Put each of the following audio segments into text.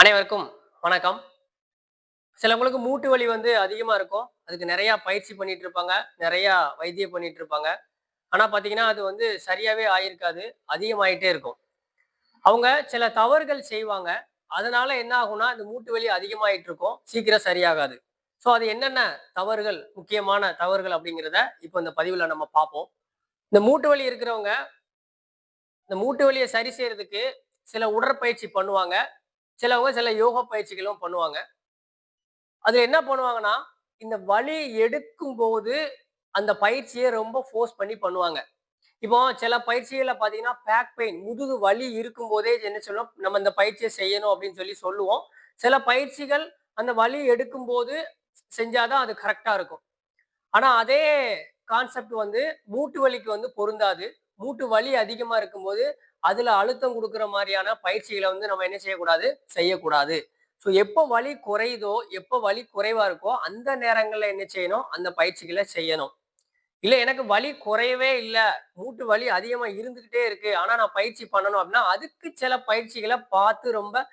அனைவருக்கும் வணக்கம். சிலவங்களுக்கு மூட்டு வலி வந்து அதிகமாக இருக்கும். அதுக்கு நிறையா பயிற்சி பண்ணிட்டு இருப்பாங்க. நிறையா வைத்தியம் பண்ணிட்டு இருப்பாங்க. ஆனால் பார்த்தீங்கன்னா அது வந்து சரியாகவே ஆயிருக்காது. அதிகமாயிட்டே இருக்கும். அவங்க சில தவறுகள் செய்வாங்க. அதனால என்ன ஆகும்னா இந்த மூட்டு வலி அதிகமாயிட்டு இருக்கும். சீக்கிரம் சரியாகாது. ஸோ அது என்னென்ன தவறுகள் முக்கியமான தவறுகள் அப்படிங்கிறத இப்போ இந்த பதிவில் நம்ம பார்ப்போம். இந்த மூட்டு வலி இருக்கிறவங்க இந்த மூட்டு வலியை சரி செய்யறதுக்கு சில உடற்பயிற்சி பண்ணுவாங்க. சிலவங்க சில யோகா பயிற்சிகளும் பண்ணுவாங்க. அது என்ன பண்ணுவாங்கன்னா இந்த வலி எடுக்கும் போது அந்த பயிற்சியை ரொம்ப ஃபோர்ஸ் பண்ணி பண்ணுவாங்க. இப்போ சில பயிற்சிகளில் பார்த்தீங்கன்னா பேக் பெயின் முதுகு வலி இருக்கும் போதே என்ன சொல்லுவோம் நம்ம இந்த பயிற்சியை செய்யணும் அப்படின்னு சொல்லி சொல்லுவோம். சில பயிற்சிகள் அந்த வலி எடுக்கும் போது செஞ்சாதான் அது கரெக்டாக இருக்கும். ஆனால் அதே கான்செப்ட் வந்து மூட்டு வலிக்கு வந்து பொருந்தாது. மூட்டு வலி அதிகமாக இருக்கும்போது அதுல அழுத்தம் கொடுக்குற மாதிரியான பயிற்சிகளை வந்து நம்ம என்ன செய்யக்கூடாது? செய்யக்கூடாது. ஸோ எப்போ வலி குறையுதோ எப்போ வலி குறைவா இருக்கோ அந்த நேரங்களில் என்ன செய்யணும்? அந்த பயிற்சிகளை செய்யணும். இல்லை எனக்கு வலி குறையவே இல்லை மூட்டு வலி அதிகமாக இருந்துக்கிட்டே இருக்கு ஆனால் நான் பயிற்சி பண்ணணும் அப்படின்னா அதுக்கு சில பயிற்சிகளை பார்த்து ரொம்ப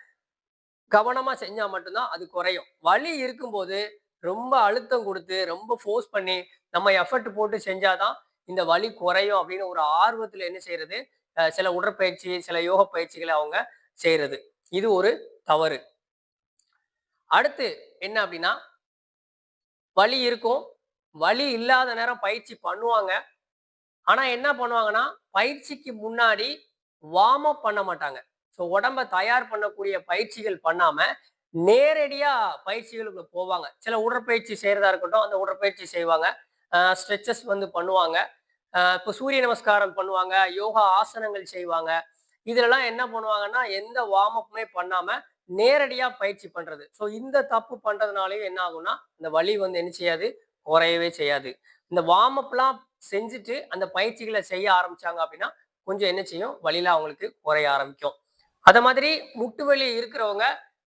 கவனமாக செஞ்சால் மட்டும்தான் அது குறையும். வலி இருக்கும்போது ரொம்ப அழுத்தம் கொடுத்து ரொம்ப ஃபோர்ஸ் பண்ணி நம்ம எஃபர்ட் போட்டு செஞ்சாதான் இந்த வலி குறையும் அப்படின்னு ஒரு ஆர்வத்தில் என்ன செய்யறது? சில உடற்பயிற்சி சில யோக பயிற்சிகளை அவங்க செய்யறது இது ஒரு தவறு. அடுத்து என்ன அப்படின்னா வலி இருக்கும். வலி இல்லாத நேரம் பயிற்சி பண்ணுவாங்க. ஆனா என்ன பண்ணுவாங்கன்னா பயிற்சிக்கு முன்னாடி வார்ம் அப் பண்ண மாட்டாங்க. ஸோ உடம்ப தயார் பண்ணக்கூடிய பயிற்சிகள் பண்ணாம நேரடியா பயிற்சிகளுக்கு போவாங்க. சில உடற்பயிற்சி செய்யறதா இருக்கட்டும் அந்த உடற்பயிற்சி செய்வாங்க. ஸ்ட்ரெச்சஸ் வந்து பண்ணுவாங்க. இப்போ சூரிய நமஸ்காரம் பண்ணுவாங்க யோகா ஆசனங்கள் செய்வாங்க. இதுலலாம் என்ன பண்ணுவாங்கன்னா எந்த வார்ம் அப்புமே பண்ணாம நேரடியாக பயிற்சி பண்றது. ஸோ இந்த தப்பு பண்றதுனாலயும் என்ன ஆகும்னா இந்த வலி வந்து என்ன செய்யாது? குறையவே செய்யாது. இந்த வார்ம் அப்லாம் செஞ்சுட்டு அந்த பயிற்சிகளை செய்ய ஆரம்பிச்சாங்க அப்படின்னா கொஞ்சம் என்ன செய்யும்? வலியில அவங்களுக்கு குறைய ஆரம்பிக்கும். அதை மாதிரி முட்டு வலி இருக்கிறவங்க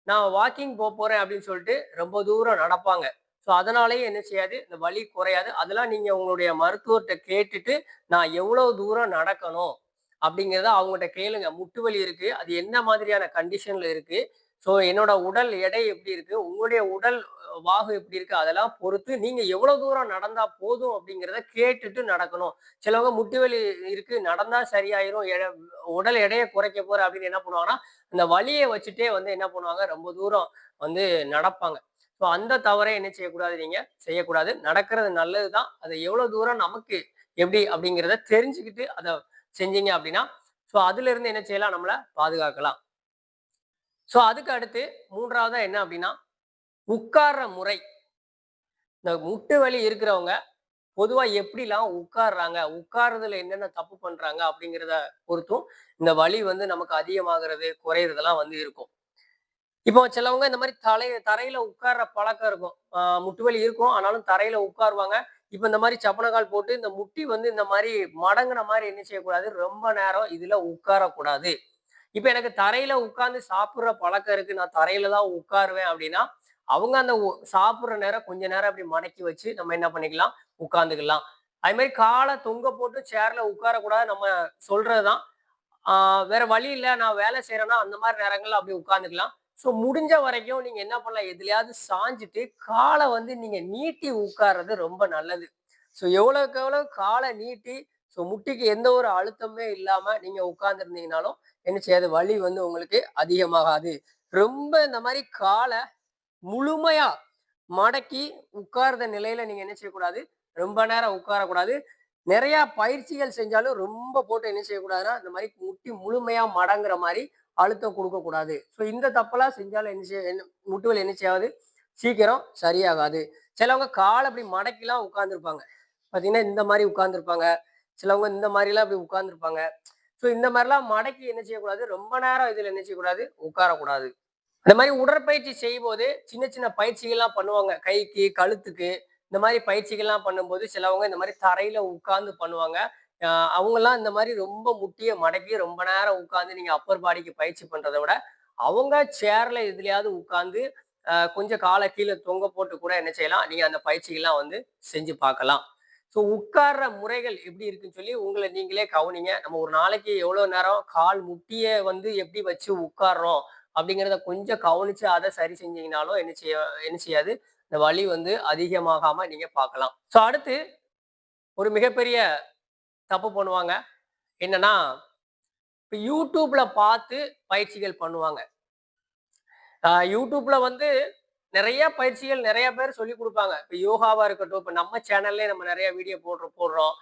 நான் வாக்கிங் போக போறேன் அப்படின்னு சொல்லிட்டு ரொம்ப தூரம் நடப்பாங்க. ஸோ அதனாலேயே என்ன செய்யாது? இந்த வலி குறையாது. அதெல்லாம் நீங்கள் உங்களுடைய மருத்துவர்கிட்ட கேட்டுட்டு நான் எவ்வளோ தூரம் நடக்கணும் அப்படிங்கிறத அவங்ககிட்ட கேளுங்க. முட்டு வலி இருக்குது அது என்ன மாதிரியான கண்டிஷனில் இருக்குது ஸோ என்னோட உடல் எடை எப்படி இருக்குது உங்களுடைய உடல் வாகு எப்படி இருக்குது அதெல்லாம் பொறுத்து நீங்கள் எவ்வளோ தூரம் நடந்தால் போதும் அப்படிங்கிறத கேட்டுட்டு நடக்கணும். சிலவங்க முட்டு வலி இருக்குது நடந்தால் சரியாயிரும். எடை- உடல் எடையை குறைக்க போகிற அப்படின்னு என்ன பண்ணுவாங்கன்னா அந்த வலியை வச்சுட்டே வந்து என்ன பண்ணுவாங்க? ரொம்ப தூரம் வந்து நடப்பாங்க. ஸோ அந்த தவறை என்ன செய்யக்கூடாது நீங்கள் செய்யக்கூடாது. நடக்கிறது நல்லது தான் அதை எவ்வளோ தூரம் நமக்கு எப்படி அப்படிங்கிறத தெரிஞ்சுக்கிட்டு அதை செஞ்சீங்க அப்படின்னா ஸோ அதுலேருந்து என்ன செய்யலாம்? நம்மளை பாதுகாக்கலாம். ஸோ அதுக்கு அடுத்து மூன்றாவதாக என்ன அப்படின்னா உட்கார்ற முறை. இந்த முட்டு வலி இருக்கிறவங்க பொதுவாக எப்படிலாம் உட்கார்றாங்க? உட்கார்றதுல என்னென்ன தப்பு பண்ணுறாங்க அப்படிங்கிறத பொறுத்தும் இந்த வலி வந்து நமக்கு அதிகமாகிறது குறையிறதெல்லாம் வந்து இருக்கும். இப்போ சிலவங்க இந்த மாதிரி தலை தரையில உட்கார்ற பழக்கம் இருக்கும். முட்டுவலி முட்டு வலி இருக்கும். ஆனாலும் தரையில உட்காருவாங்க. இப்போ இந்த மாதிரி சப்பனக்கால் போட்டு இந்த முட்டி வந்து இந்த மாதிரி மடங்குன மாதிரி என்ன செய்யக்கூடாது? ரொம்ப நேரம் இதுல உட்காரக்கூடாது. இப்போ எனக்கு தரையில உட்கார்ந்து சாப்பிட்ற பழக்கம் இருக்கு. நான் தரையில தான் உட்காருவேன் அப்படின்னா அவங்க அந்த சாப்பிட்ற நேரம் கொஞ்ச நேரம் அப்படி மடக்கி வச்சு நம்ம என்ன பண்ணிக்கலாம்? உட்காந்துக்கலாம் அது மாதிரி காலை தொங்க போட்டு சேர்ல உட்காரக்கூடாது நம்ம சொல்றதுதான். வேற வழி இல்லை. நான் வேலை செய்யறேன்னா அந்த மாதிரி நேரங்கள்ல அப்படி உட்காந்துக்கலாம் ஸோ முடிஞ்ச வரைக்கும் நீங்க என்ன பண்ணலாம்? எதுலையாவது சாஞ்சிட்டு காலை வந்து நீங்க நீட்டி உட்கார்றது ரொம்ப நல்லது. ஸோ எவ்வளோக்கு எவ்வளோ காலை நீட்டி ஸோ முட்டிக்கு எந்த ஒரு அழுத்தமே இல்லாம நீங்க உட்கார்ந்துருந்தீங்கனாலும் என்ன செய்யாது? வலி வந்து உங்களுக்கு அதிகமாகாது. ரொம்ப இந்த மாதிரி காலை முழுமையா மடக்கி உட்கார்ந்த நிலையில நீங்க என்ன செய்யக்கூடாது? ரொம்ப நேரம் உட்காரக்கூடாது. நிறையா பயிற்சிகள் செஞ்சாலும் ரொம்ப போட்டு என்ன செய்யக்கூடாதுன்னா இந்த மாதிரி முட்டி முழுமையா மடங்குற மாதிரி அழுத்தம் கொடுக்கக்கூடாது. ஸோ இந்த தப்பெல்லாம் செஞ்சாலும் என்ன செய்ய என்ன என்ன செய்யாது? சீக்கிரம் சரியாகாது. சிலவங்க கால் அப்படி மடக்கிலாம் உட்காந்துருப்பாங்க பார்த்தீங்கன்னா இந்த மாதிரி உட்காந்துருப்பாங்க சிலவங்க இந்த மாதிரிலாம் அப்படி உட்காந்துருப்பாங்க ஸோ இந்த மாதிரிலாம் மடக்கி என்ன செய்யக்கூடாது? ரொம்ப நேரம் இதில் என்ன செய்யக்கூடாது? உட்காரக்கூடாது. அந்த மாதிரி உடற்பயிற்சி செய்யும் போது சின்ன சின்ன பயிற்சிகள்லாம் பண்ணுவாங்க. கைக்கு கழுத்துக்கு. இந்த மாதிரி பயிற்சிகள்லாம் பண்ணும்போது சிலவங்க இந்த மாதிரி தரையில உட்கார்ந்து பண்ணுவாங்க. அவங்கெல்லாம் இந்த மாதிரி ரொம்ப முட்டியை மடக்கி ரொம்ப நேரம் உட்காந்து நீங்க அப்பர் பாடிக்கு பயிற்சி பண்றதை விட அவங்க சேர்ல எதுலையாவது உட்காந்து கொஞ்சம் காலை கீழே தொங்க போட்டு கூட என்ன செய்யலாம் நீங்க அந்த பயிற்சிகள்லாம் வந்து செஞ்சு பார்க்கலாம். ஸோ உட்கார்ற முறைகள் எப்படி இருக்குன்னு சொல்லி உங்களை நீங்களே கவனிங்க. நம்ம ஒரு நாளைக்கு எவ்வளவு நேரம் கால் முட்டியை வந்து எப்படி வச்சு உட்கார்றோம் அப்படிங்கிறத கொஞ்சம் கவனிச்சு அதை சரி செஞ்சீங்கனாலும் என்ன செய்ய என்ன செய்யாது இந்த வலி வந்து அதிகமாகாம நீங்க பார்க்கலாம். ஸோ அடுத்து ஒரு மிகப்பெரிய தப்பு பண்ணுவாங்க. என்னன்னா இப்போ யூடியூப்ல பார்த்து பயிற்சிகள் பண்ணுவாங்க. ஆஹ் யூடியூப்ல வந்து நிறைய பயிற்சிகள் நிறைய பேர் சொல்லி கொடுப்பாங்க. இப்போ யோகாவா இருக்கட்டும் இப்போ நம்ம சேனல்லே நம்ம நிறைய வீடியோ போடுற போடுறோம்.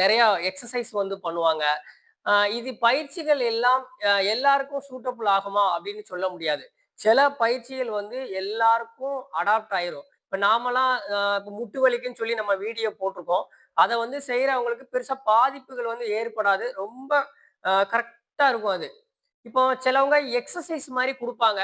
நிறைய எக்ஸசைஸ் வந்து பண்ணுவாங்க. ஆஹ் இது பயிற்சிகள் எல்லாம் எல்லாருக்கும் சூட்டபிள் ஆகுமா அப்படின்னு சொல்ல முடியாது. சில பயிற்சிகள் வந்து எல்லாருக்கும் அடாப்ட் ஆயிரும். இப்போ நாமெல்லாம் இப்போ முட்டு வலிக்குன்னு சொல்லி நம்ம வீடியோ போட்டிருக்கோம். அதை வந்து செய்கிறவங்களுக்கு பெருசாக பாதிப்புகள் வந்து ஏற்படாது. ரொம்ப கரெக்டாக இருக்கும் அது. இப்போ சிலவங்க எக்ஸசைஸ் மாதிரி கொடுப்பாங்க.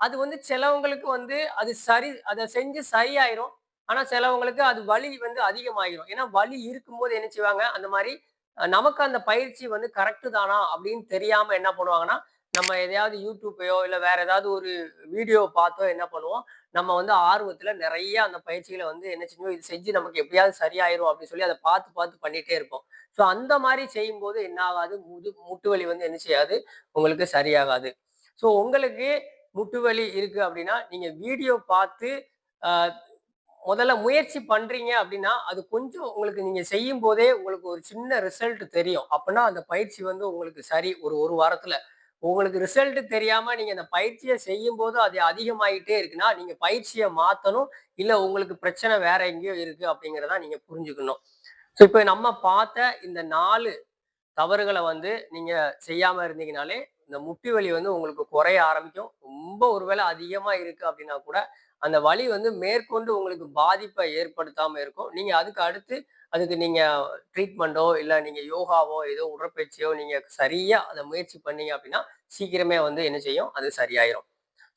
அது வந்து சிலவங்களுக்கு வந்து அது சரி அதை செஞ்சு சரியாயிரும். ஆனால் சிலவங்களுக்கு அது வலி வந்து அதிகமாகிரும் ஏன்னா வலி இருக்கும்போது என்ன செய்வாங்க? அந்த மாதிரி நமக்கு அந்த பயிற்சி வந்து கரெக்டு தானா அப்படின்னு தெரியாமல் என்ன பண்ணுவாங்கன்னா நம்ம எதையாவது யூடியூப்பையோ இல்லை வேற ஏதாவது ஒரு வீடியோ பார்த்தோ என்ன பண்ணுவோம்? நம்ம வந்து ஆர்வத்துல நிறைய அந்த பயிற்சிகளை வந்து என்ன செஞ்சோம்? இது செஞ்சு நமக்கு எப்படியாவது சரியாயிரும் அப்படின்னு சொல்லி அதை பார்த்து பார்த்து பண்ணிட்டே இருப்போம். ஸோ அந்த மாதிரி செய்யும்போது என்ன ஆகாது? முது முட்டு வலி வந்து என்ன செய்யாது? உங்களுக்கு சரியாகாது. ஸோ உங்களுக்கு முட்டு வலி இருக்கு அப்படின்னா நீங்க வீடியோ பார்த்து முதல்ல முயற்சி பண்றீங்க அப்படின்னா அது கொஞ்சம் உங்களுக்கு நீங்க செய்யும் போதே உங்களுக்கு ஒரு சின்ன ரிசல்ட் தெரியும். அப்படின்னா அந்த பயிற்சி வந்து உங்களுக்கு சரி ஒரு ஒரு வாரத்துல உங்களுக்கு ரிசல்ட் தெரியாம நீங்க அந்த பயிற்சியை செய்யும் போது அது அதிகமாயிட்டே இருக்குன்னா நீங்க பயிற்சியை மாத்தணும். இல்ல உங்களுக்கு பிரச்சனை வேற எங்கேயோ இருக்கு அப்படிங்கிறத நீங்க புரிஞ்சுக்கணும். ஸோ இப்போ நம்ம பார்த்த இந்த நாலு தவறுகளை வந்து நீங்க செய்யாம இருந்தீங்கனாலே இந்த முட்டி வலி வந்து உங்களுக்கு குறைய ஆரம்பிக்கும். ரொம்ப ஒருவேளை அதிகமா இருக்கு அப்படின்னா கூட அந்த வலி வந்து மேற்கொண்டு உங்களுக்கு பாதிப்பை ஏற்படுத்தாம இருக்கும். நீங்க அதுக்கு அடுத்து அதுக்கு நீங்கள் ட்ரீட்மெண்ட்டோ இல்லை நீங்கள் யோகாவோ ஏதோ உடற்பயிற்சியோ நீங்கள் சரியாக அதை முயற்சி பண்ணீங்க அப்படின்னா சீக்கிரமே வந்து என்ன செய்யும்? அது சரியாயிரும்.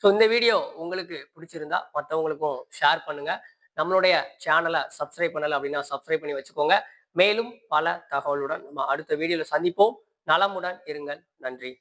ஸோ இந்த வீடியோ உங்களுக்கு பிடிச்சிருந்தா மற்றவங்களுக்கும் ஷேர் பண்ணுங்கள் நம்மளுடைய சேனலை சப்ஸ்கிரைப் பண்ணலை அப்படின்னா சப்ஸ்கிரைப் பண்ணி வச்சுக்கோங்க. மேலும் பல தகவலுடன் நம்ம அடுத்த வீடியோவில் சந்திப்போம். நலமுடன் இருங்கள். நன்றி.